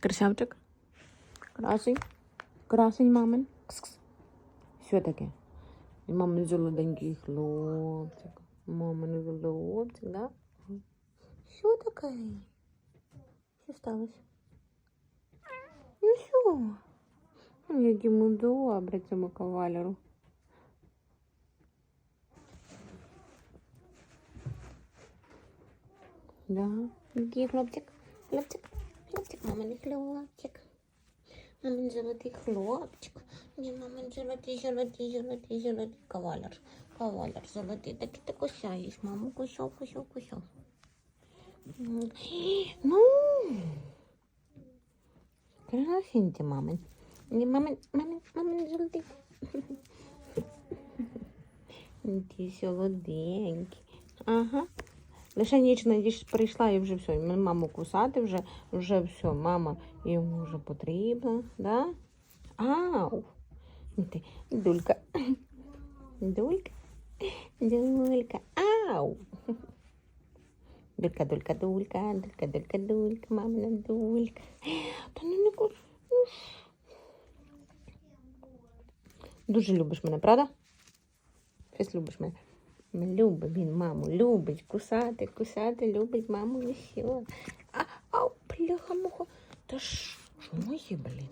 Красавчик. Красень. Красень, мамин. Кс-кс. Що таке? І мамин золоденький хлопчик. Мамин хлопчик, да? Що таке? Що сталося? Ну що? Ну, Як йому добре цьому кавалеру. Да, який хлопчик, хлопчик, хлопчик, мамин хлопчик. Мамин золотий хлопчик. Ні, мамин золотий, золотий, золотий, золотий кавалер. Кавалер золотий. Так і ти кусаєш, маму, кусав, кусав, кусав. М, Ну, красень ти, мамин. Ні, мамин, мамин, мамин золотий. Ти солоденький. Ага. Лише ніч надіж прийшла і вже все. і Маму кусати вже, вже все. Мама йому вже потрібна, да? Ау! Ти, дулька. Дулька. Дулька. Ау! Дулька, дулька, дулька, дулька, дулька, дулька, мамина дулька. Та ну не куш. Дуже любиш мене, правда? Щось любиш мене. Любить він маму, любить кусати, кусати, любить маму і все. А, ау, пляха муха. Та ж, що моє, блін?